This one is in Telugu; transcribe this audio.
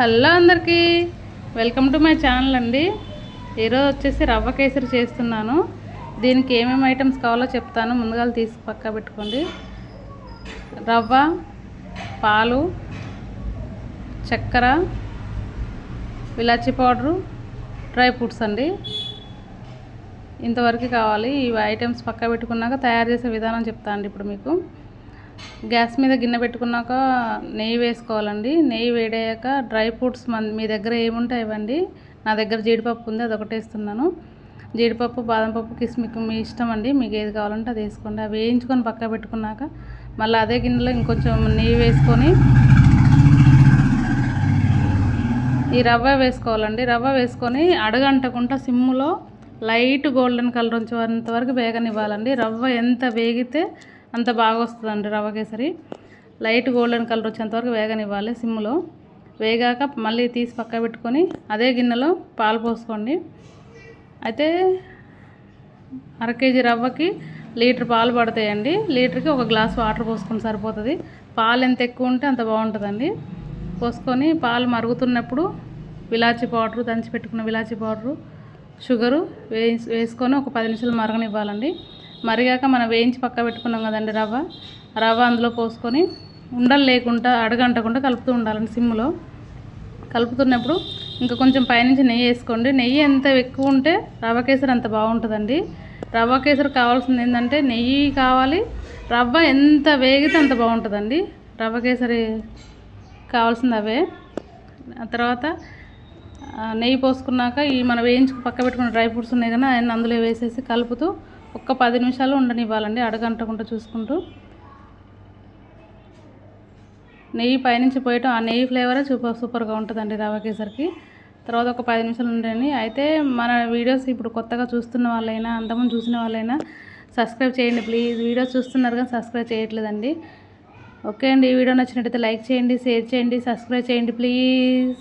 హలో అందరికీ. వెల్కమ్ టు మై ఛానల్ అండి. ఈరోజు వచ్చేసి రవ్వ కేసరి చేస్తున్నాను. దీనికి ఏమేమి ఐటమ్స్ కావాలో చెప్తాను. ముందుగా తీసి పక్క పెట్టుకోండి. రవ్వ పాలు చక్కెర ఇలాచి పౌడరు డ్రై ఫ్రూట్స్ అండి. ఇంతవరకు కావాలి. ఈ ఐటమ్స్ పక్క పెట్టుకున్నాక తయారు చేసే విధానం చెప్తా అండి ఇప్పుడు మీకు. గ్యాస్ మీద గిన్నె పెట్టుకున్నాక నెయ్యి వేసుకోవాలండి. నెయ్యి వేడయ్యాక డ్రై ఫ్రూట్స్ మన మీ దగ్గర ఏముంటాయి ఇవ్వండి? నా దగ్గర జీడిపప్పు ఉంది అది ఒకటి వేస్తున్నాను. జీడిపప్పు బాదం పప్పు కిస్మిక్ మీ ఇష్టం అండి. మీకు ఏది కావాలంటే అది వేసుకోండి. అవి వేయించుకొని పక్క పెట్టుకున్నాక మళ్ళీ అదే గిన్నెలో ఇంకొంచెం నెయ్యి వేసుకొని ఈ రవ్వ వేసుకోవాలండి. రవ్వ వేసుకొని అడగంటకుండా సిమ్ములో లైట్ గోల్డెన్ కలర్ వచ్చేంత వరకు వేగనివ్వాలండి. రవ్వ ఎంత వేగితే అంత బాగా వస్తుందండి రవ్వ కేసరి. లైట్ గోల్డెన్ కలర్ వచ్చేంతవరకు వేగనివ్వాలి సిమ్లో. వేగాక మళ్ళీ తీసి పక్క పెట్టుకొని అదే గిన్నెలో పాలు పోసుకోండి. అయితే అర కేజీ రవ్వకి లీటర్ పాలు పడతాయండి. లీటర్కి ఒక గ్లాస్ వాటర్ పోసుకొని సరిపోతుంది. పాలు ఎంత ఎక్కువ ఉంటే అంత బాగుంటుందండి. పోసుకొని పాలు మరుగుతున్నప్పుడు విలాచి పౌడరు దంచి పెట్టుకున్న విలాచి పౌడరు షుగరు వేసి వేసుకొని ఒక పది నిమిషాలు మరగనివ్వాలండి. మరిగాక మనం వేయించి పక్క పెట్టుకున్నాం కదండి రవ్వ. రవ్వ అందులో పోసుకొని ఉండలు లేకుండా అడగంటకుండా కలుపుతూ ఉండాలండి సిమ్లో కలుపుతున్నప్పుడు ఇంకా కొంచెం పైనుంచి నెయ్యి వేసుకోండి. నెయ్యి ఎంత ఎక్కువ ఉంటే రవ్వ కేసరి అంత బాగుంటుందండి. రవ్వ కేసరి కావాల్సింది ఏంటంటే నెయ్యి కావాలి. రవ్వ ఎంత వేగితే అంత బాగుంటుందండి. రవ్వ కేసరి కావాల్సింది అవే. తర్వాత నెయ్యి పోసుకున్నాక ఈ మనం వేయించుకు పక్క పెట్టుకున్న డ్రై ఫ్రూట్స్ ఉన్నాయి కానీ ఆయన అందులో వేసేసి కలుపుతూ ఒక్క పది నిమిషాలు ఉండనివ్వాలండి అడగంటకుండా చూసుకుంటూ. నెయ్యి పైనుంచి పోయటం ఆ నెయ్యి ఫ్లేవరే సూపర్ సూపర్గా ఉంటుందండి రవ్వ కేసరికి తర్వాత ఒక పది నిమిషాలు ఉండండి. అయితే మన వీడియోస్ ఇప్పుడు కొత్తగా చూస్తున్న వాళ్ళైనా అంతకుముందు చూసిన వాళ్ళైనా సబ్స్క్రైబ్ చేయండి ప్లీజ్. వీడియోస్ చూస్తున్నారు కానీ సబ్స్క్రైబ్ చేయట్లేదండి. ఓకే అండి. ఈ వీడియో నచ్చినట్టయితే లైక్ చేయండి షేర్ చేయండి సబ్స్క్రైబ్ చేయండి ప్లీజ్.